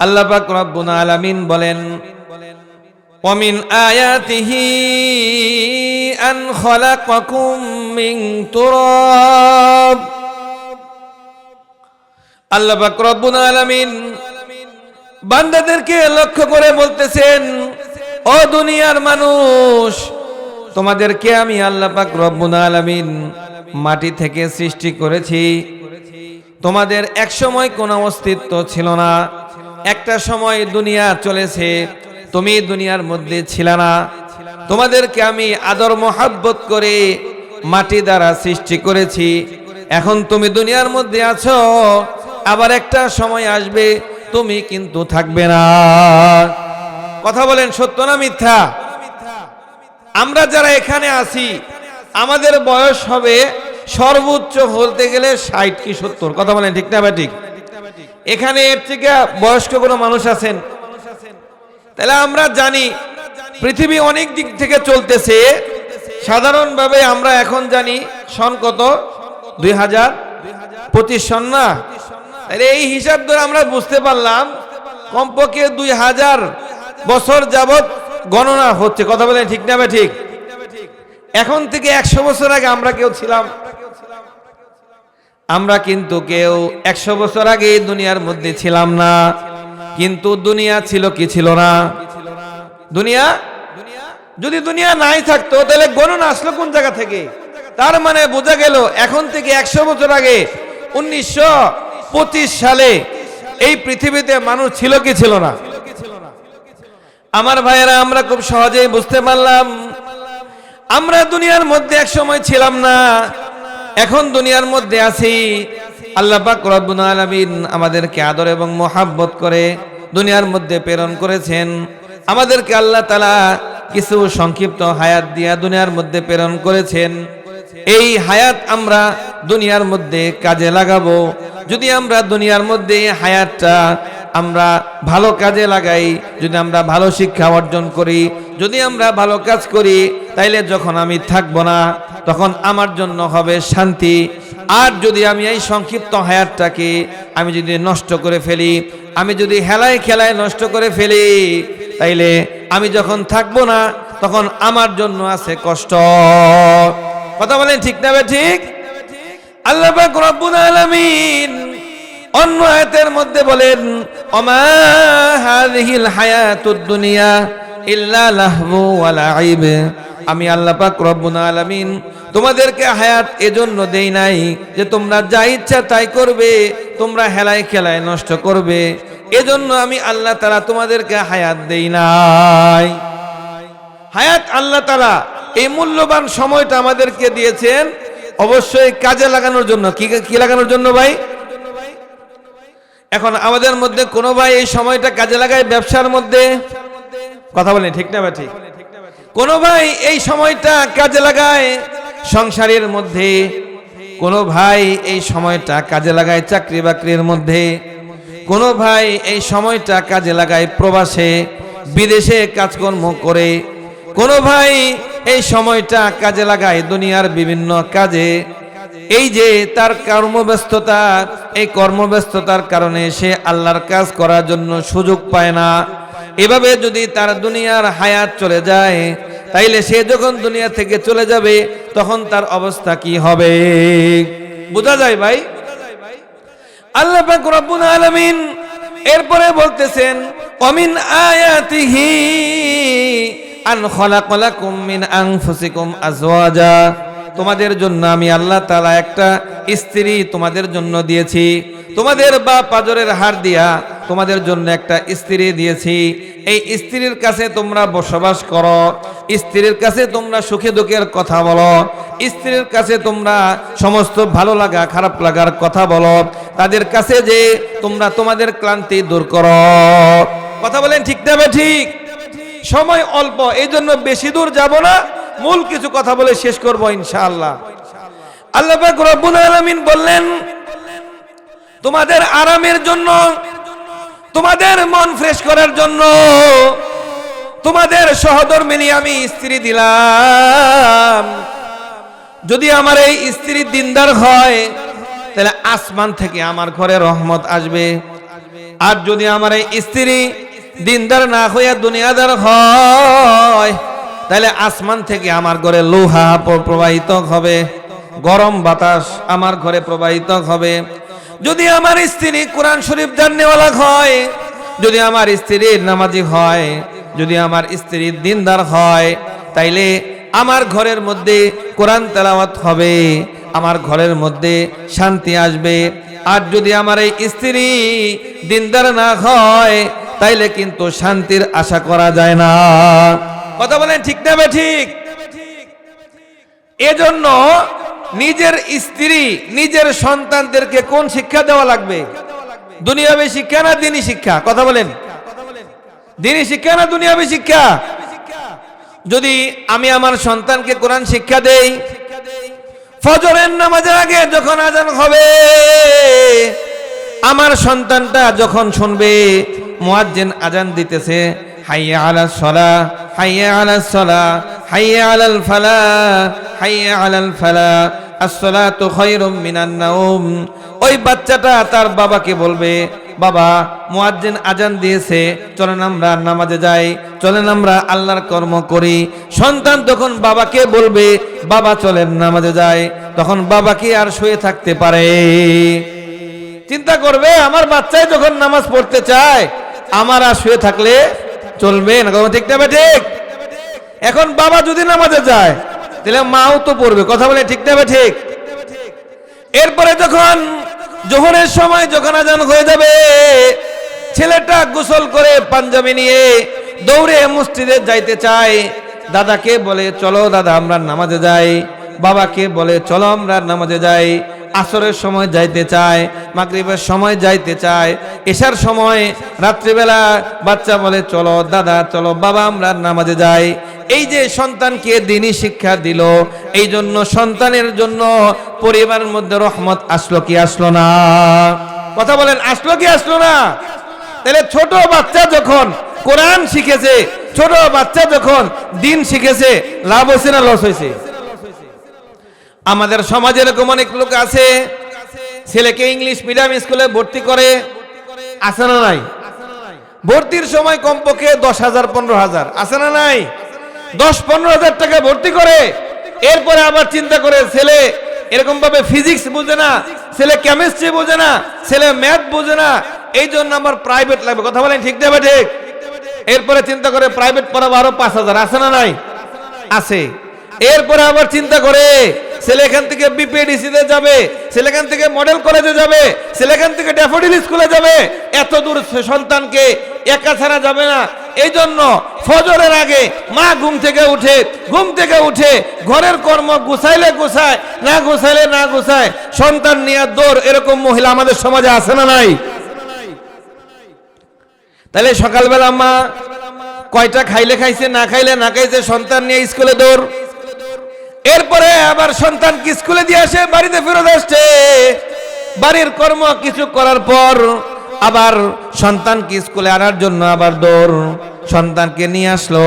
আল্লাহ পাক রব্বুল আলামিন বলেন ومن آياته أن خلقكم من تراب আল্লাহ পাক রব্বুল আলামিন বান্দাদেরকে লক্ষ্য করে বলতেছেন ও দুনিয়ার মানুষ তোমাদেরকে আমি আল্লাহ পাক রব্বুল আলামিন মাটি থেকে সৃষ্টি করেছি তোমাদের এক সময় কোনো অস্তিত্ব ছিল না একটা সময় দুনিয়া চলেছে, তুমি দুনিয়ার মধ্যে ছিল না। তোমাদেরকে আমি আদর মোহাব্বত করে মাটি দ্বারা সৃষ্টি করেছি। এখন তুমি দুনিয়ার মধ্যে আছো, আবার একটা সময় আসবে, তুমি কিন্তু থাকবে না। কথা বলেন, সত্য না মিথ্যা? আমরা যারা এখানে আছি, আমাদের বয়স হবে সর্বোচ্চ বলতে গেলে ষাট কি সত্তর। কথা বলেন, ঠিক না বা ঠিক? এখানে এর থেকে বয়স্ক কোনো মানুষ আছেন? তাহলে আমরা জানি, পৃথিবী অনেক দিক থেকে চলতেছে। সাধারণভাবে আমরা এখন জানি সন কত? দুই হাজার পঁচিশ সন না? তাহলে এই হিসাব ধরে আমরা বুঝতে পারলাম, কমপক্ষে দুই হাজার বছর যাবৎ গণনা হচ্ছে। কথা বলেন ঠিক না ঠিক? এখন থেকে একশো বছর আগে আমরা কেউ ছিলাম। আমরা কিন্তু কেউ একশো বছর আগে দুনিয়ার মধ্যে ছিলাম না। কিন্তু দুনিয়া ছিল কি ছিল না? দুনিয়া? যদি দুনিয়া নাই থাকতো, তাহলে গণনা আসলো কোন জায়গা থেকে? তার মানে বোঝা গেল, এখন থেকে একশো বছর আগে, উনিশশো পঁচিশ সালে এই পৃথিবীতে মানুষ ছিল কি ছিল না? আমার ভাইয়েরা, আমরা খুব সহজেই বুঝতে পারলাম, আমরা দুনিয়ার মধ্যে এক সময় ছিলাম না। এখন দুনিয়ার মধ্যে আছি। আল্লাহ পাক রব্বুল আলামিন আমাদেরকে আদর এবং মোহাব্বত করে দুনিয়ার মধ্যে প্রেরণ করেছেন। আমাদেরকে আল্লাহ তালা কিছু সংক্ষিপ্ত হায়াত দিয়া দুনিয়ার মধ্যে প্রেরণ করেছেন। এই হায়াত আমরা দুনিয়ার মধ্যে কাজে লাগাবো। যদি আমরা দুনিয়ার মধ্যে হায়াতটা আমরা ভালো কাজে লাগাই, যদি আমরা ভালো শিক্ষা অর্জন করি যদি আমরা ভালো কাজ করি, তাইলে যখন আমি থাকব না, তখন আমার জন্য হবে শান্তি। আর যদি আমি এই সংক্ষিপ্ত হায়াতটাকে আমি যদি নষ্ট করে ফেলি, আমি যদি হেলায় খেলায় নষ্ট করে ফেলি, তাইলে আমি যখন থাকব না, তখন আমার জন্য আছে কষ্ট। কথা বলেন ঠিক না ঠিক? আল্লাহ আলামিন অন্য আয়াতের মধ্যে বলেন অমা হাযিহিল হায়াতুদ দুনিয়া ইল্লা লাহবু ওয়া লাইব আমি আল্লাহ পাক রব্বুল আলামিন তোমাদেরকে হায়াত এজন্য দেই নাই যে তোমরা যা ইচ্ছা তাই করবে, তোমরা হেলায় খেলায় নষ্ট করবে। এজন্য আমি আল্লাহ তাআলা তোমাদেরকে হায়াত দেই নাই। হায়াত আল্লাহ তাআলা এই মূল্যবান সময়টা আমাদেরকে দিয়েছেন। অবশ্যই কাজে লাগানোর জন্য। কি কি লাগানোর জন্য ভাই? এখন আমাদের মধ্যে কোনো ভাই এই সময়টা কাজে লাগায় ব্যবসার মধ্যে? কথা বলেন, ঠিক না বা ঠিক? কোনো ভাই এই সময়টা কাজে লাগায় সংসারের মধ্যে, কোনো ভাই এই সময়টা কাজে লাগায় চাকরি বাকরির মধ্যে, কোনো ভাই এই সময়টা কাজে লাগায় প্রবাসে, বিদেশে কাজকর্ম করে, কোনো ভাই এই সময়টা কাজে লাগায় দুনিয়ার বিভিন্ন কাজে। এই যে তার কর্মব্যস্ততা, এই কর্মব্যস্ততার কারণে সে আল্লাহর কাজ করার জন্য সুযোগ পায় না। এভাবে যদি তার দুনিয়ার হায়াত চলে যায়, তাইলে সে যখন দুনিয়া থেকে চলে যাবে, তখন তার অবস্থা কি হবে? বোঝা যায় ভাই? আল্লাহ পাক রব্বুল আলামিন এরপরে বলতেছেন, অমিন আয়াতিহি আন খলাকলাকুম মিন আনফুসিকুম আজওয়াজা। তোমাদের জন্য আমি আল্লাহ তাআলা একটা স্ত্রী তোমাদের জন্য দিয়েছি। তোমাদের বা পাজরের হার দিয়া তোমাদের জন্য একটা স্ত্রী দিয়েছি। এই স্ত্রীর কাছে তোমরা বসবাস করো। স্ত্রীর কাছে তোমরা সুখে দুঃখের কথা বলো। স্ত্রীর কাছে তোমরা সমস্ত ভালো লাগা, খারাপ লাগার কথা বলো। তাদের কাছে যে তোমরা তোমাদের ক্লান্তি দূর করো। কথা বলেন ঠিক না ঠিক? সময় অল্প এই জন্য বেশি দূর যাব না। মূল কিছু কথা বলে শেষ করব ইনশাআল্লাহ। আল্লাহ রব্বুল আলামিন বললেন, তোমাদের আরামের জন্য তোমাদের মন ফ্রেশ করার জন্য তোমাদের সহধর্মিনী আমি স্ত্রী দিলাম। যদি আমার এই স্ত্রী দিনদার হয়, তাহলে আসমান থেকে আমার ঘরে রহমত আসবে। আর যদি আমার এই স্ত্রী দিনদার না হইয়া দুনিয়াদার হয়, তাহলে আসমান থেকে আমার ঘরে লোহা প্রবাহিত হবে, গরম বাতাস আমার ঘরে প্রবাহিত হবে। যদি আমার স্ত্রী কোরআন শরীফ জাননেওয়ালা হয়, যদি আমার স্ত্রী নামাজি হয়, যদি আমার স্ত্রী দিনদার হয়, তাইলে আমার ঘরের মধ্যে কোরআন তেলাওয়াত হবে, আমার ঘরের মধ্যে শান্তি আসবে। আর যদি আমার এই স্ত্রী দিনদার না হয়, তাইলে কিন্তু শান্তির আশা করা যায় না। কথা বলেন ঠিক না ঠিক? এজন্য নিজের স্ত্রী, নিজের সন্তানদেরকে কোন শিক্ষা দেওয়া লাগবে? দুনিয়াবী শিক্ষা না দিনী শিক্ষা? কথা বলেন। দিনী শিক্ষা না দুনিয়াবে শিক্ষা? যদি আমি আমার সন্তানকে কোরআন শিক্ষা দেই, ফজরের নামাজের আগে যখন আজান হবে, আমার সন্তানটা যখন শুনবে, মুয়াজ্জিন আজান দিতেছে হাইয়া আলা সলা, হাইয়া আলা সলা, হাইয়া আলাল ফালা, হাইয়া আলাল ফালা। আসসালাতু খায়রুম মিনান নাওম। ওই বাচ্চাটা তার বাবাকে বলবে, বাবা, মুয়াজ্জিন আজান দিয়েছে, চলেন আমরা নামাজে যাই, চলেন আমরা আল্লাহর কর্ম করি। সন্তান তখন বাবাকে বলবে, বাবা, চলেন নামাজে যাই। তখন বাবা কি আর শুয়ে থাকতে পারে। চিন্তা করবে, আমার বাচ্চাই যখন নামাজ পড়তে চায়, আমার আর শুয়ে থাকলে চলবে না কথা ঠিক না ঠিক? এখন বাবা যদি নামাজে যায়, তাহলে মাও তো পড়বে, কথা বলে ঠিক না ঠিক? এরপরে যখন জোহরের সময় যখন আজান হয়ে যাবে, ছেলেটা গোসল করে পাঞ্জাবি নিয়ে দৌড়ে মসজিদে যাইতে চায়। দাদাকে বলে, চলো দাদা, আমরা নামাজে যাই। বাবাকে বলে, চলো, আমরা নামাজে যাই। আসরের সময় যাইতে চায়, মাগরিবের সময় যাইতে চায়, এশার সময় রাত্রিবেলা বাচ্চা বলে, চলো দাদা, চলো বাবা, আমরা নামাজে যাই। এই যে সন্তানকে দিনই শিক্ষা দিল, এই জন্য সন্তানের জন্য পরিবারের মধ্যে রহমত আসলো কি আসলো না? কথা বলেন, আসলো কি আসলো না? তাহলে ছোট বাচ্চা যখন কোরআন শিখেছে, ছোট বাচ্চা যখন দিন শিখেছে, লাভ হয়েছে না লস হয়েছে? আমাদের সমাজে এরকম অনেক লোক আছে, ছেলেকে ইংলিশ মিডিয়াম স্কুলে ভর্তি করে, আছে না নাই? ভর্তির সময় কমপক্ষে দশ হাজার, পনেরো হাজার, আছে না নাই? দশ, পনেরো হাজার টাকা ভর্তি করে, এরপরে আবার চিন্তা করে ছেলে এরকম ভাবে ফিজিক্স বোঝে না, ছেলে কেমিস্ট্রি বোঝে না, ছেলে ম্যাথ বোঝে না এই জন্য আমার প্রাইভেট লাগবে কথা বলেন ঠিক দেবে ঠিক? এরপরে চিন্তা করে প্রাইভেট পড়াবো আরও পাঁচ হাজার, আছে না নাই? আছে। এরপরে আবার চিন্তা করে ছেলে এখান থেকে বিপিএডিসি তে যাবে, ছেলে এখান থেকে মডেল কলেজে যাবে, ছেলে এখান থেকে ড্যাফোডিল স্কুলে যাবে। এত দূর সন্তানকে একা ছাড়া যাবে না। এই জন্য ফজরের আগে মা ঘুম থেকে উঠে, ঘুম থেকে উঠে ঘরের কর্ম গুছাইলে গুছায়, না গুছাইলে না গুছায়, সন্তান নিয়ে দৌড়, এরকম মহিলা আমাদের সমাজে আছে না নাই? তাহলে সকালবেলা মা কয়টা খাইলে খাইছে, না খাইলে না খাইছে, সন্তান নিয়ে স্কুলে দৌড়। এরপরে আবার সন্তানকে স্কুলে দিয়ে আসে? বাড়িতে ফেরত আসছে। বাড়ির কর্ম কিছু করার পর আবার সন্তানকে স্কুলে আনার জন্য আবার দৌড় সন্তানকে নিয়ে আসলো।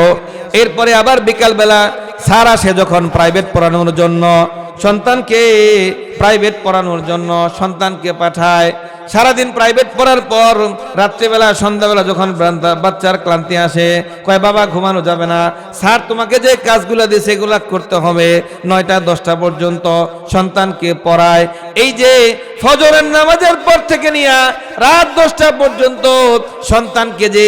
এরপরে আবার বিকালবেলা স্যার আসে যখন প্রাইভেট পড়ানোর জন্য। সন্তানকে প্রাইভেট পড়ানোর জন্য সন্তানকে পাঠায়। সারাদিন প্রাইভেট পড়ার পর রাত্রিবেলা, সন্ধ্যাবেলা যখন বাচ্চার ক্লান্তি আসে, কয়, বাবা, ঘুমানো যাবে না। স্যার, তোমাকে যে কাজগুলো দিয়েছে, এগুলা করতে হবে। নয়টা, দশটা পর্যন্ত সন্তানকে পড়ায়। এই যে ফজরের নামাজের পর থেকে নিয়ে রাত দশটা পর্যন্ত সন্তানকে যে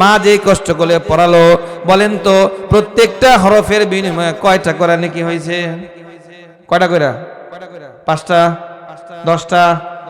মা যে কষ্ট করে পড়ালো, বলেন তো, প্রত্যেকটা হরফের বিনিময়ে কয়টা করে নাকি হয়েছে? কয়টা কইরা? পাঁচটা, দশটা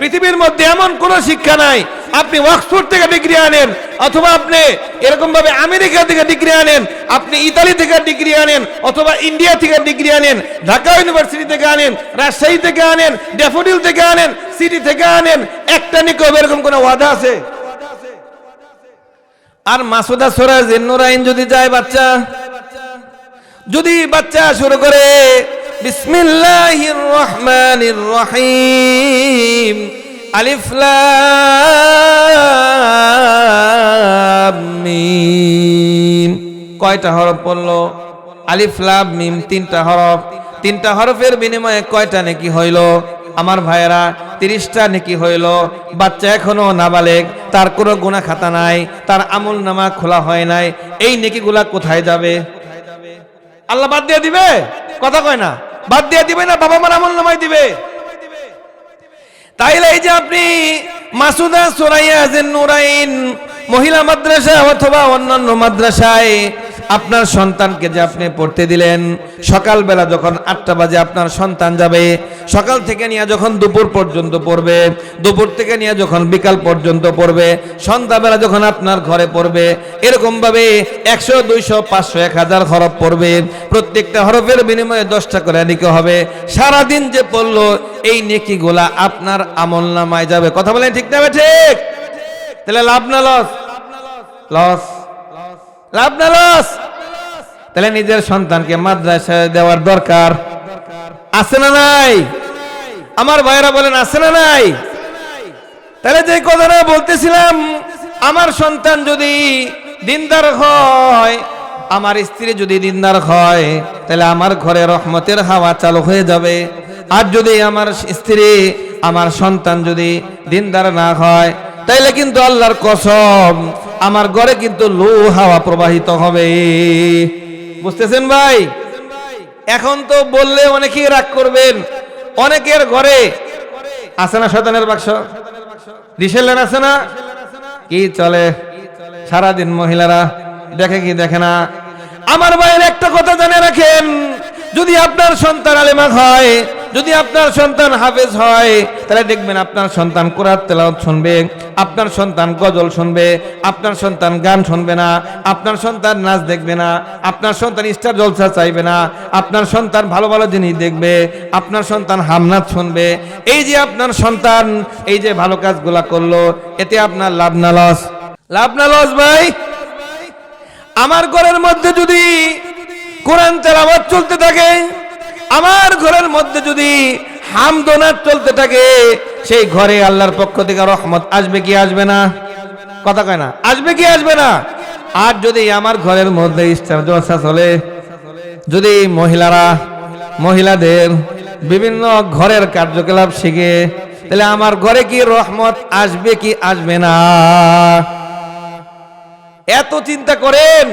পৃথিবীর মধ্যে এমন কোন শিক্ষা নাই। আপনি অক্সফোর্ড থেকে ডিগ্রি আনেন, অথবা আপনি এরকম ভাবে আমেরিকা থেকে ডিগ্রি আনেন, আপনি ইতালি থেকে ডিগ্রি আনেন, অথবা ইন্ডিয়া থেকে ডিগ্রি আনেন, ঢাকা ইউনিভার্সিটি থেকে আনেন, রাজশাহী থেকে আনেন, ড্যাফোডিল থেকে আনেন, সিটি থেকে আনেন, একটা নিকব এরকম কোন ওয়াদা আছে? আর মাসুদা সোরা জিন্নুরাইন যদি যায় বাচ্চা, যদি বাচ্চা শুরু করে, বিসমিল্লাহির রহমানির রহিম। আলিফ মিম। কয়টা হরফ পড়ল? আলিফ মিম, তিনটা হরফ। তিনটা হরফের বিনিময়ে কয়টা নাকি হইল? আমার ভাইয়েরা, তিরিশটা নাকি হইল। বাচ্চা এখনও নাবালেক তার কোনো গুণা খাতা নাই, তার আমল নামা খোলা হয় নাই। এই নেকিগুলা কোথায় যাবে? আল্লাহ বাদ দিয়ে দিবে? কথা কয় না। বাদ দিয়ে দিবে না? বাবা মার আমল নামাই দিবে? তাইলে এই যে আপনি মাসুদা সোরাইয়া যে নুরাইন মহিলা মাদ্রাসা অথবা অন্যান্য মাদ্রাসায় আপনার সন্তানকে যে আপনি পড়তে দিলেন, সকালবেলা যখন আটটা বাজে আপনার সন্তান যাবে, সকাল থেকে নিয়ে যখন দুপুর পর্যন্ত পড়বে, দুপুর থেকে নিয়ে যখন বিকাল পর্যন্ত পড়বে, সন্ধ্যাবেলা যখন আপনার ঘরে পড়বে, এরকমভাবে একশো, দুইশো, পাঁচশো, এক হাজার হরফ পড়বে। প্রত্যেকটা হরফের বিনিময়ে দশটা করে নিকে হবে। সারাদিন যে পড়ল, এই নেকিগুলা আপনার আমল নামায় যাবে। কথা বলেন ঠিক না ঠিক? তাহলে লাভ না লস? লস। লাভ না লস? তাহলে নিজের সন্তানকে মাদ্রাসায় দেওয়ার দরকার। আছে না নাই? আমার ভাইরা বলেন, আছে না নাই? তাহলে যে কথাটা বলতেছিলাম, আমার সন্তান যদি দিনদার হয়, আমার স্ত্রী যদি দিনদার হয়, তাহলে আমার ঘরে রহমতের হাওয়া চালু হয়ে যাবে। আর যদি আমার স্ত্রী, আমার সন্তান যদি দিনদার না হয়, তাইলে কিন্তু আল্লাহর কসম আমার ঘরে কিন্তু লো হাওয়া প্রবাহিত হবে। বুঝতেছেন ভাই? এখন তো বললে অনেকেই রাগ করবেন। অনেকের ঘরে আছে না শয়তানের বাক্স? রিসেলের আছে না? কি চলে? সারাদিন মহিলারা দেখে কি দেখে না? আমার ভাইয়ের একটা কথা জানে রাখেন। যদি আপনার সন্তান আলেমা হয় যদি আপনার সন্তান হাফেজ হয়, তাহলে দেখবেন আপনার সন্তান কোরআন তেলাওয়াত শুনবে, আপনার সন্তান গজল শুনবে, আপনার সন্তান গান শুনবে না, আপনার সন্তান নাচ দেখবে না, আপনার সন্তান স্টার জলসা চাইবে না, আপনার সন্তান ভালো ভালো জিনিস দেখবে, আপনার সন্তান হামনাথ শুনবে। এই যে আপনার সন্তান, এই যে ভালো কাজগুলা করল, এতে আপনার লাভ না লস। লাভ না লস ভাই? আমার ঘরের মধ্যে যদি কোরআন তেলাওয়াত চলতে থাকে আমার ঘরের মধ্যে যদি হামদোনাত চলতে থাকে, সেই ঘরে আল্লাহর পক্ষ থেকে রহমত আসবে কি আসবে না? কথা কয় না, আসবে কি আসবে না? আর যদি আমার ঘরের মধ্যে ইস্টার জলসা চলে, যদি মহিলারা, মহিলাদের বিভিন্ন ঘরের কার্যকলাপ শিখে, তাহলে আমার ঘরে কি রহমত আসবে কি আসবে না? এত চিন্তা করেন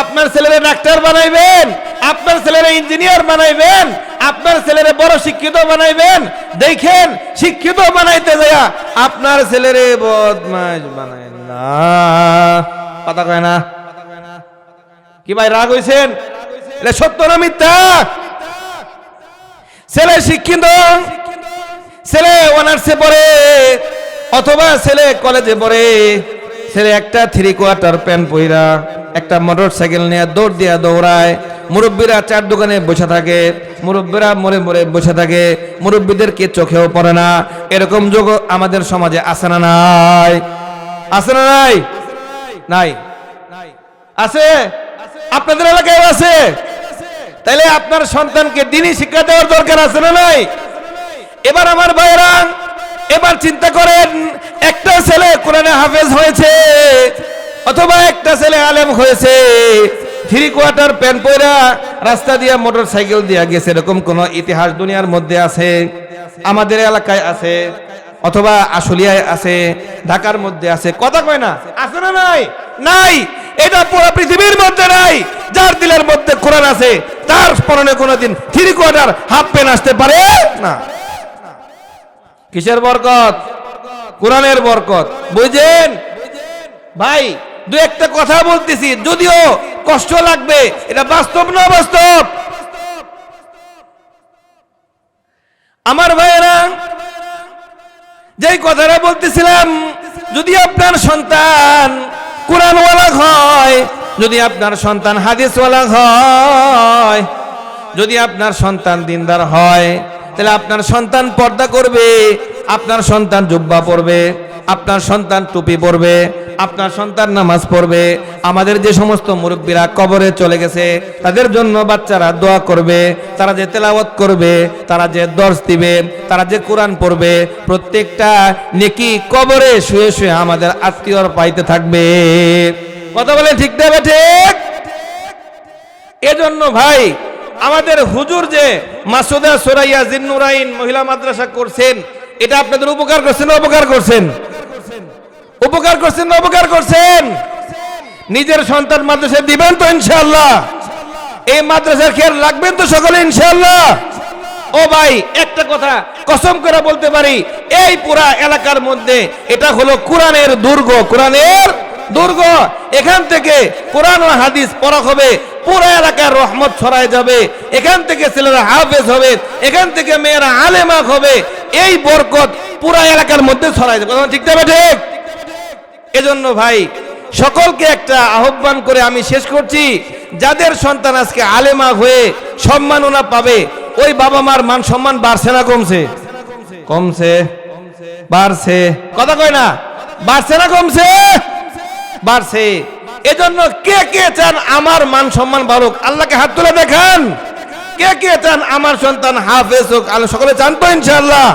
আপনার ছেলেরা ডাক্তার বানাইবেন, আপনার ছেলেরা ইঞ্জিনিয়ার বানাইবেন, আপনার ছেলেরা বড় শিক্ষিত বানাইবেন। দেখেন, শিক্ষিত বানাইতে যায়া আপনার ছেলেরে বদমাস বানায় না। কথা কয় না? কি ভাই, রাগ হইছেন? এটা সত্য না মিথ্যা? ছেলে শিক্ষিত, ছেলে অনার্সে পড়ে, অথবা ছেলে কলেজে পড়ে। ছেলে একটা থ্রি কোয়ার্টার প্যান্ট পইরা, একটা মোটর সাইকেল নিয়ে দৌড় দিয়া দৌড়ায়। মুরব্বীরা চার দোকানে বসে থাকে। মুরব্বীরা মরে মরে বসে থাকে। মুরব্বীদেরকে চোখেও পড়ে না। এরকম যোগ আমাদের সমাজে আছে না নাই? আছে না নাই? নাই। আছে? আপনাদের এলাকায় আছে? তাইলে আপনার সন্তানকে দিনই শিক্ষা দেওয়ার দরকার আছে না নাই? এবার আমার ভাইয়েরা, এবার চিন্তা করেন একটা ছেলে কোরআনে হাফেজ হয়েছে, অথবা একটা ছেলে আলেম হয়েছে। থ্রি কোয়ার্টার প্যান্ট পয়রা রাস্তা দিয়ে মোটর সাইকেল দিয়া গেছে, এরকম কোন ইতিহাস দুনিয়ার মধ্যে আছে? আমাদের এলাকায় আছে, অথবা আশুলিয়ায় আছে, ঢাকার মধ্যে আছে। কথা কয় না? আছে না নাই? নাই। এটা পুরো পৃথিবীর মধ্যে নাই। যার দিলের মধ্যে কোরআন আছে, তার পরনে কোনোদিন থ্রি কোয়ার্টার হাফ প্যান্ট আসতে পারে না। কিসের বরকত? কোরআনের বরকত। বুঝেন? ভাই, দু একটা কথা বলতেছি, যদিও কষ্ট লাগবে, এটা বাস্তব না বাস্তব আমার ভাইয়েরা, যেই কথাটা বলতেছিলাম, যদি আপনার সন্তান কোরআনওয়ালা হয়, যদি আপনার সন্তান হাদিসওয়ালা হয়, যদি আপনার সন্তান দিনদার হয়, তাহলে আপনার সন্তান পর্দা করবে আপনার সন্তান জুব্বা পড়বে, আপনার সন্তান টুপি পরবে আপনার সন্তান নামাজ পড়বে, আমাদের যে সমস্ত মুরব্বীরা কবরে চলে গেছে, তাদের জন্য বাচ্চারা দোয়া করবে, তারা যে তেলাওয়াত করবে, তারা যে দর্শ দিবে, তারা যে কোরআন পড়বে, প্রত্যেকটা নেকি কবরে শুয়ে শুয়ে আমাদের আত্মীয়র পাইতে থাকবে। কথা বলে ঠিক দেবে ঠিক? এজন্য ভাই, আমাদের হুজুর যে মাসুদা সোরাইয়া জিন্নুরাইন মহিলা মাদ্রাসা করছেন এটা আপনাদের উপকার করছেন, না অপকার করছেন? উপকার করছেন, না অপকার করছেন? নিজের সন্তান মাদ্রাসায় দিবেন তো ইনশাআল্লাহ। এই মাদ্রাসার খেয়াল রাখবেন তো সকলে ইনশাআল্লাহ। ও ভাই, একটা কথা কসম করে বলতে পারি, এই পুরা এলাকার মধ্যে এটা হলো কোরআনের দুর্গ কোরআনের দুর্গ। এখান থেকে কোরআন ও হাদিস পড়া হবে, পুরো এলাকার রহমত ছড়ায় যাবে। এখান থেকে ছেলেরা হাফেজ হবে, এখান থেকে মেয়েরা আলেমা হবে। এই বরকত পুরা এলাকার মধ্যে যাবে কথা ঠিক যাবে ঠিক? এজন্য ভাই, সকলকে একটা আহ্বান করে আমি শেষ করছি। যাদের সন্তান আজকে আলেমা হয়ে সম্মাননা পাবে, ওই বাবা মার মান সম্মান বাড়ছে না কমছে? কমছে। বাড়ছে। কথা কয় না? বাড়ছে না কমছে? বাড়ছে। এজন্য কে কে চান আমার মান সম্মান বাড়ুক? আল্লাহকে হাত তুলে দেখান। কে কে চান? আমার সন্তান হাফেজ হোক। আল্লাহ সকলে চান তো ইনশাআল্লাহ।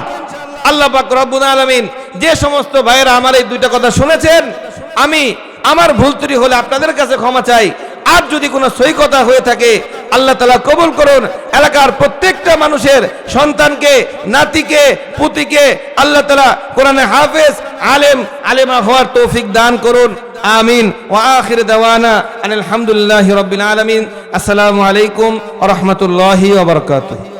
আল্লাহ পাক রব্বুল আলামিন যে সমস্ত ভাইয়েরা আমার এই দুইটা কথা শুনেছেন, আমি আমার ভুল ত্রুটি হলে আপনাদের কাছে ক্ষমা চাই। আর যদি কোনো সই কথা হয়ে থাকে, আল্লাহ তালা কবুল করুন। এলাকার প্রত্যেকটা মানুষের সন্তানকে, নাতিকে, পুতিকে আল্লাহ তালা কোরআনে হাফেজ, আলেম, আলেমা হওয়ার তৌফিক দান করুন। আমিন। ও আখির দেওয়ানা আনিল রবিন আলমিন। আসসালামু আলাইকুম রাহমাতুল্লাহি ওয়া বারাকাতুহু।